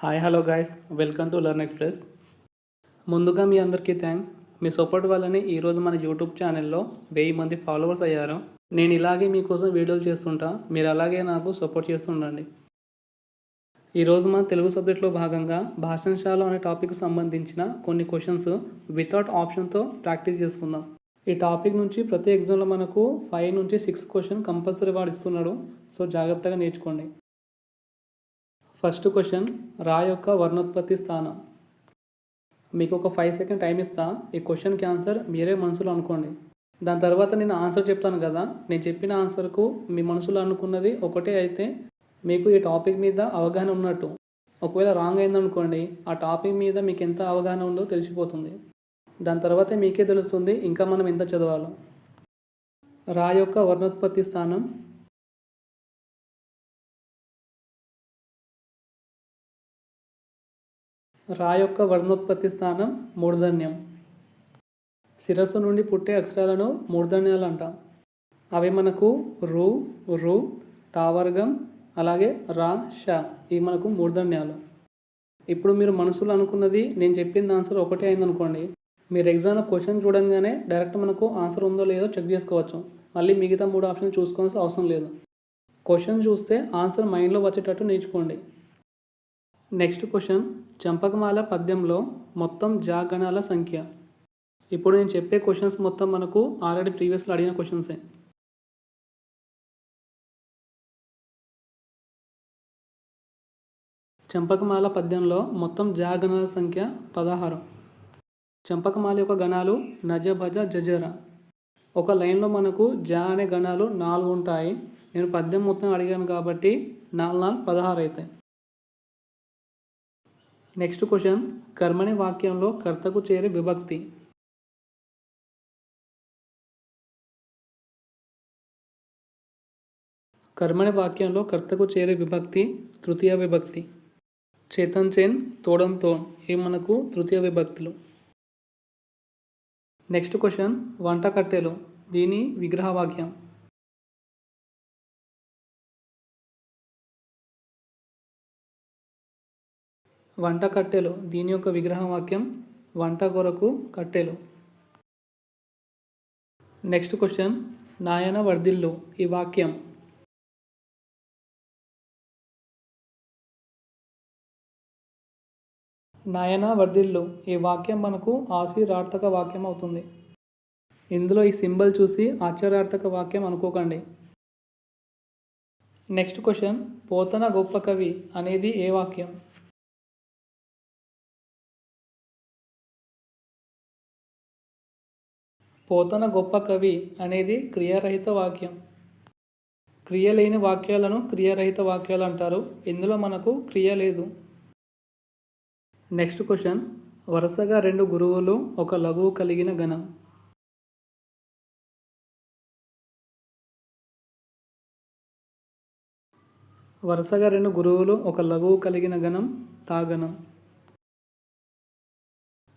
Hi hello guys welcome to Learn Express ముందుగా మీ అందరికీ థ్యాంక్స్ మీ సపోర్ట్ వల్లనే ఈరోజు మన యూట్యూబ్ ఛానల్లో వెయ్యి మంది ఫాలోవర్స్ అయ్యారు. నేను ఇలాగే మీకోసం వీడియోలు చేస్తుంటా. మీరు అలాగే నాకు సపోర్ట్ చేస్తుండండి. ఈరోజు మన తెలుగు సబ్జెక్ట్లో భాగంగా భాషణశాల అనే టాపిక్ సంబంధించిన కొన్ని క్వశ్చన్స్ వితౌట్ ఆప్షన్తో ప్రాక్టీస్ చేసుకుందాం. ఈ టాపిక్ నుంచి ప్రతి ఎగ్జామ్లో మనకు ఫైవ్ నుంచి సిక్స్ క్వశ్చన్ కంపల్సరీ వాడు ఇస్తున్నాడు. సో జాగ్రత్తగా నేర్చుకోండి. ఫస్ట్ క్వశ్చన్ రా యొక్క వర్ణోత్పత్తి స్థానం. మీకు ఒక ఫైవ్ సెకండ్ టైం ఇస్తా. ఈ క్వశ్చన్కి ఆన్సర్ మీరే మనసులో అనుకోండి. దాని తర్వాత నేను ఆన్సర్ చెప్తాను కదా. నేను చెప్పిన ఆన్సర్కు మీ మనసులో అనుకున్నది ఒకటే అయితే మీకు ఈ టాపిక్ మీద అవగాహన ఉన్నట్టు. ఒకవేళ రాంగ్ అయిందనుకోండి ఆ టాపిక్ మీద మీకు ఎంత అవగాహన ఉందో తెలిసిపోతుంది. దాని తర్వాత మీకే తెలుస్తుంది ఇంకా మనం ఎంత చదవాలో. రా యొక్క వర్ణోత్పత్తి స్థానం రా యొక్క వర్ణోత్పత్తి స్థానం మూర్ధన్యం. శిరస్సు నుండి పుట్టే అక్షరాలను మూర్ధన్యాలు అంటాం అవి మనకు రు రు టావర్గం అలాగే రా ష ఇవి మనకు మూర్ధన్యాలు. ఇప్పుడు మీరు మనసులో అనుకున్నది నేను చెప్పిన ఆన్సర్ ఒకటే అయిందనుకోండి. మీరు ఎగ్జామ్లో క్వశ్చన్ చూడంగానే డైరెక్ట్ మనకు ఆన్సర్ ఉందో లేదో చెక్ చేసుకోవచ్చు. మళ్ళీ మిగతా మూడు ఆప్షన్ చూసుకోవాల్సిన అవసరం లేదు. క్వశ్చన్ చూస్తే ఆన్సర్ మైండ్లో వచ్చేటట్టు నేర్చుకోండి. నెక్స్ట్ క్వశ్చన్ చంపకమాల పద్యంలో మొత్తం జాగణాల సంఖ్య. ఇప్పుడు నేను చెప్పే క్వశ్చన్స్ మొత్తం మనకు ఆల్రెడీ ప్రీవియస్లో అడిగిన క్వశ్చన్సే చంపకమాల పద్యంలో మొత్తం జాగణాల సంఖ్య పదహారు. చంపకమాల యొక్క గణాలు నజ భజ జజర. ఒక లైన్లో మనకు జా అనే గణాలు నాలుగు ఉంటాయి. నేను పద్యం మొత్తం అడిగాను కాబట్టి నాలుగు నాలుగు పదహారు అవుతాయి నెక్స్ట్ క్వశ్చన్ కర్మని వాక్యంలో కర్తకు చేరే విభక్తి. కర్మని వాక్యంలో కర్తకు చేరే విభక్తి తృతీయ విభక్తి. చేతన్ చేన్ తోడం తోన్ ఇవి మనకు తృతీయ విభక్తులు. నెక్స్ట్ క్వశ్చన్ వంట కట్టెలు. దీని విగ్రహవాక్యం వంట కట్టెలు. దీని యొక్క విగ్రహ వాక్యం వంట కొరకు కట్టెలు. నెక్స్ట్ క్వశ్చన్ నాయన వర్ధిల్లు. ఈ వాక్యం. నాయన వర్ధిల్లు. ఈ వాక్యం మనకు ఆశీరార్థక వాక్యం అవుతుంది. ఇందులో ఈ సింబల్ చూసి ఆశ్చర్యార్థక వాక్యం అనుకోకండి. నెక్స్ట్ క్వశ్చన్ పోతన గొప్ప కవి అనేది ఏ వాక్యం? పోతన గొప్ప కవి అనేది క్రియారహిత వాక్యం. క్రియ లేని వాక్యాలను క్రియారహిత వాక్యాలు అంటారు. ఇందులో మనకు క్రియ లేదు. Next question. వరుసగా రెండు గురువులు ఒక లఘువు కలిగిన గణం. వరుసగా రెండు గురువులు ఒక లఘువు కలిగిన గణం తాగణం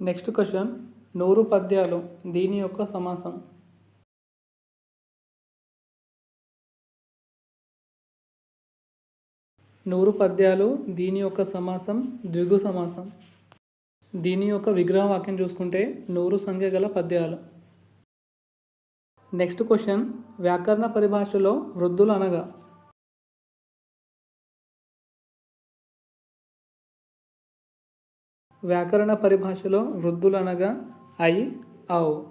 నెక్స్ట్ క్వశ్చన్. నూరు పద్యాలు దీని యొక్క సమాసం. నూరు పద్యాలు దీని యొక్క సమాసం ద్విగు సమాసం. దీని యొక్క విగ్రహ వాక్యం చూసుకుంటే నూరు సంఖ్య గల పద్యాలు. నెక్స్ట్ క్వశ్చన్ వ్యాకరణ పరిభాషలో వృద్ధులు అనగా? వ్యాకరణ పరిభాషలో వృద్ధులు అనగా? ఐ ఔ.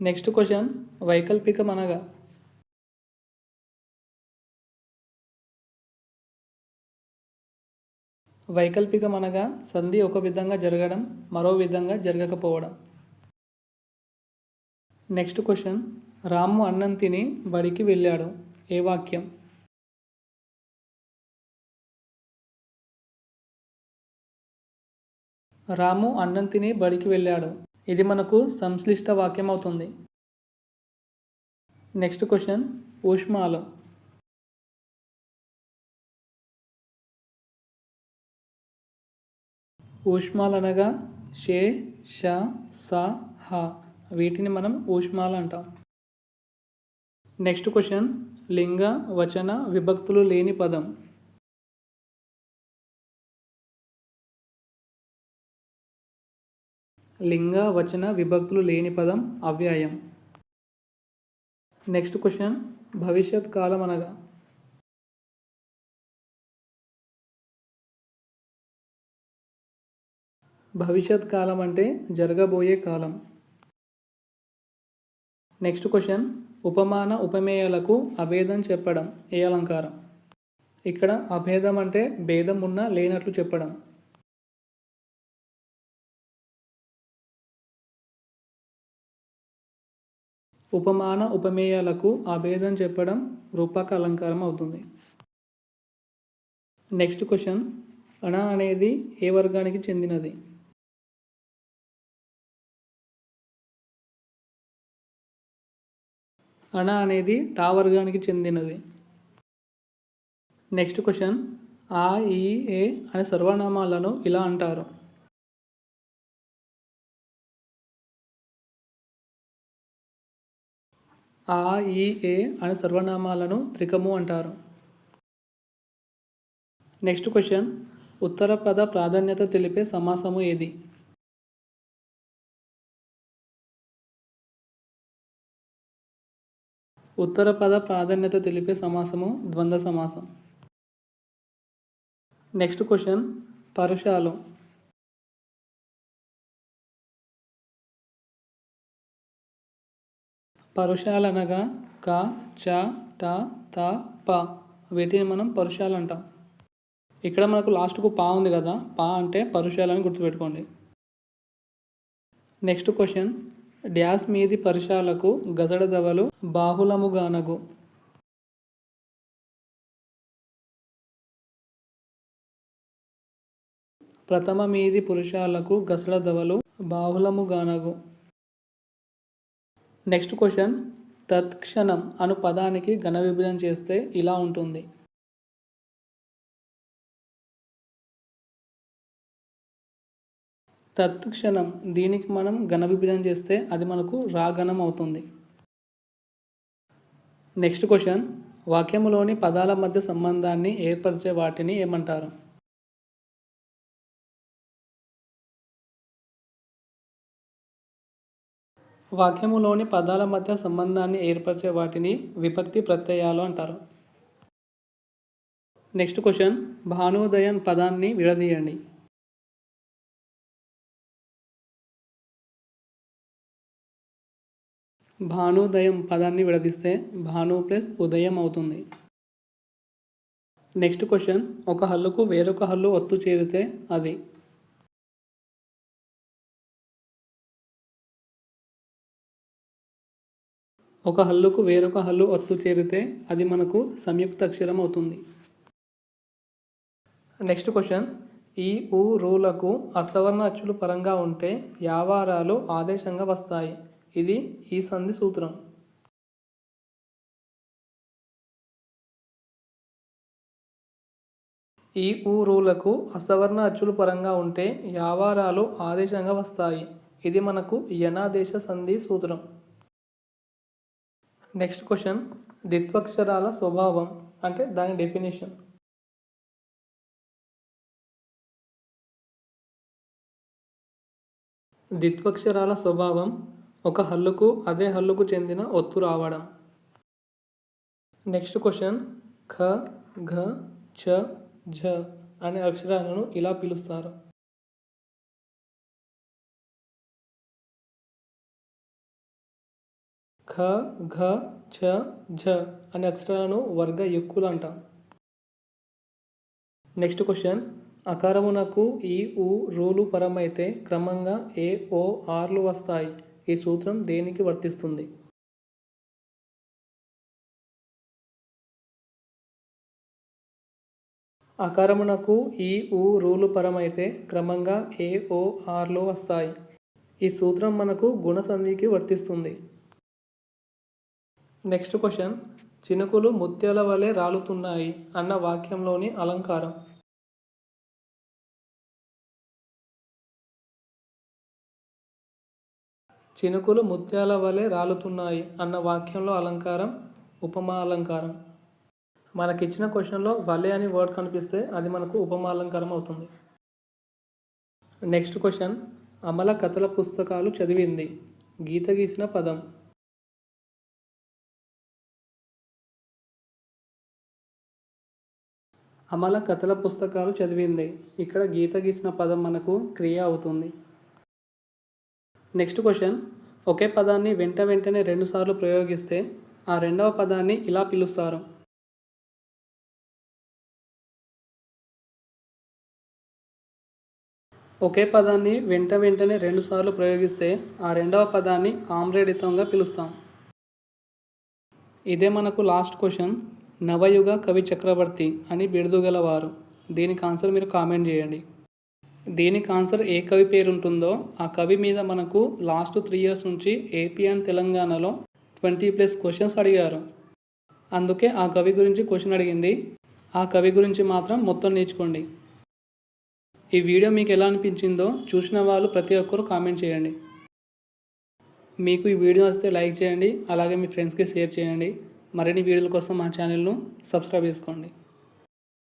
నెక్స్ట్ క్వశ్చన్ వైకల్పికం అనగా? వైకల్పికం అనగా సంధి ఒక విధంగా జరగడం మరో విధంగా జరగకపోవడం. నెక్స్ట్ క్వశ్చన్ రాము అన్నం తిని బడికి వెళ్ళాడు. ఏ వాక్యం? రాము అన్నం తిని బడికి వెళ్ళాడు. ఇది మనకు సంశ్లిష్ట వాక్యం అవుతుంది నెక్స్ట్ క్వశ్చన్ ఊష్మాలు. ఊష్మాలనగా షే ష స హ వీటిని మనం ఊష్మాలు అంటాం. నెక్స్ట్ క్వశ్చన్ లింగ వచన విభక్తులు లేని పదం. లింగ వచన విభక్తులు లేని పదం అవ్యయం. నెక్స్ట్ క్వశ్చన్ భవిష్యత్ కాలం అనగా? భవిష్యత్ కాలం అంటే జరగబోయే కాలం. నెక్స్ట్ క్వశ్చన్ ఉపమాన ఉపమేయాలకు అభేదం చెప్పడం ఏ అలంకారం? ఇక్కడ అభేదం అంటే భేదం ఉన్న లేనట్లు చెప్పడం. ఉపమాన ఉపమేయాలకు అభేదం చెప్పడం రూపక అలంకారం అవుతుంది. నెక్స్ట్ క్వశ్చన్ అణ అనేది ఏ వర్గానికి చెందినది? అణ అనేది టా వర్గానికి చెందినది. నెక్స్ట్ క్వశ్చన్ ఆ ఈ ఏ అనే సర్వనామాలను ఇలా అంటారు. ఆ ఈ ఏ అనే సర్వనామాలను త్రికము అంటారు. నెక్స్ట్ క్వశ్చన్ ఉత్తర పద ప్రాధాన్యత తెలిపే సమాసము ఏది? ఉత్తర పద ప్రాధాన్యత తెలిపే సమాసము ద్వంద్వ సమాసం. Next question పరుషాలు. పరుషాలనగా క చ ట త ప. వీటిని మనం పరుషాలు అంటాం. ఇక్కడ మనకు లాస్ట్కు పా ఉంది కదా పా అంటే పరుషాలని గుర్తుపెట్టుకోండి. Next question. డ్యాస్ మీది పరుషాలకు గజడదవలు బాహులముగానగు ప్రథమ మీది పురుషాలకు గసడదవలు బాహులముగానగు నెక్స్ట్ క్వశ్చన్ తత్క్షణం అను పదానికి ఘన విభజన చేస్తే ఇలా ఉంటుంది. తత్క్షణం దీనికి మనం ఘన విభజన చేస్తే అది మనకు రాగణం అవుతుంది. నెక్స్ట్ క్వశ్చన్ వాక్యములోని పదాల మధ్య సంబంధాన్ని ఏర్పరిచే వాటిని ఏమంటారు? వాక్యములోని పదాల మధ్య సంబంధాన్ని ఏర్పరిచే వాటిని విభక్తి ప్రత్యయాలు అంటారు. నెక్స్ట్ క్వశ్చన్ భానోదయం పదాన్ని విడదీయండి. భానుదయం పదాన్ని విడదీస్తే భాను ప్లస్ ఉదయం అవుతుంది. నెక్స్ట్ క్వశ్చన్ ఒక హల్లుకు వేరొక హల్లు ఒత్తు చేరితే అది. ఒక హల్లుకు వేరొక హల్లు ఒత్తు చేరితే అది మనకు సంయుక్త అక్షరం అవుతుంది. Next question. ఈ ఊ రూలకు అసవర్ణ అచ్చులు పరంగా ఉంటే యావారాలు ఆదేశంగా వస్తాయి. ఇది ఈ సంధి సూత్రం. ఈ ఊ రూలకు అసవర్ణ అచ్చులు పరంగా ఉంటే యావారాలు ఆదేశంగా వస్తాయి. ఇది మనకు యనాదేశ సంధి సూత్రం. నెక్స్ట్ క్వశ్చన్ ద్విత్వక్షరాల స్వభావం అంటే దాని డెఫినేషన్ ద్విత్వక్షరాల స్వభావం ఒక హల్లుకు అదే హల్లుకు చెందిన ఒత్తు రావడం. నెక్స్ట్ క్వశ్చన్ ఖ ఘ ఛ ఝ అనే అక్షరాలను ఇలా పిలుస్తారు. ఖ ఘ ఛ ఝ అనే అక్షరాలను వర్గ ఎక్కులు అంటాం. Next question. అకారమునకు ఈ ఊ రూలు పరమైతే క్రమంగా ఏ ఓ ఆర్లు వస్తాయి. ఈ సూత్రం దేనికి వర్తిస్తుంది? అకారమునకు ఈ ఊ రూలు పరమైతే క్రమంగా ఏ ఓ ఆర్లు వస్తాయి. ఈ సూత్రం మనకు గుణసంధికి వర్తిస్తుంది. నెక్స్ట్ క్వశ్చన్ చినుకులు ముత్యాల వలె రాలుతున్నాయి అన్న వాక్యంలోని అలంకారం. చినుకులు ముత్యాల వలె రాలుతున్నాయి అన్న వాక్యంలో అలంకారం ఉపమా అలంకారం. మనకిచ్చిన క్వశ్చన్లో వలె అని వర్డ్ కనిపిస్తే అది మనకు ఉపమా అలంకారం అవుతుంది. నెక్స్ట్ క్వశ్చన్ అమల కథల పుస్తకాలు చదివింది. గీత గీసిన పదం. అమల కథల పుస్తకాలు చదివింది. ఇక్కడ గీత గీసిన పదం మనకు క్రియ అవుతుంది. Next question. ఒకే పదాన్ని వెంట వెంటనే రెండుసార్లు ప్రయోగిస్తే ఆ రెండవ పదాన్ని ఇలా పిలుస్తారు. ఒకే పదాన్ని వెంట వెంటనే రెండుసార్లు ప్రయోగిస్తే ఆ రెండవ పదాన్ని ఆమ్రేడితంగా పిలుస్తాం. ఇదే మనకు లాస్ట్ క్వశ్చన్. నవయుగ కవి చక్రవర్తి అని బిరుదుగలవారు దీనికి ఆన్సర్ మీరు కామెంట్ చేయండి. దీనికి ఆన్సర్ ఏ కవి పేరు ఉంటుందో ఆ కవి మీద మనకు లాస్ట్ త్రీ ఇయర్స్ నుంచి ఏపీ అండ్ తెలంగాణలో ట్వంటీ ప్లస్ క్వశ్చన్స్ అడిగారు. అందుకే ఆ కవి గురించి క్వశ్చన్ అడిగింది. ఆ కవి గురించి మాత్రం మొత్తం నేర్చుకోండి. ఈ వీడియో మీకు ఎలా అనిపించిందో చూసిన వాళ్ళు ప్రతి ఒక్కరూ కామెంట్ చేయండి. మీకు ఈ వీడియో వస్తే లైక్ చేయండి. అలాగే మీ ఫ్రెండ్స్కి షేర్ చేయండి. మరిన్ని వీడియోల కోసం మా ఛానల్ను సబ్స్క్రైబ్ చేసుకోండి.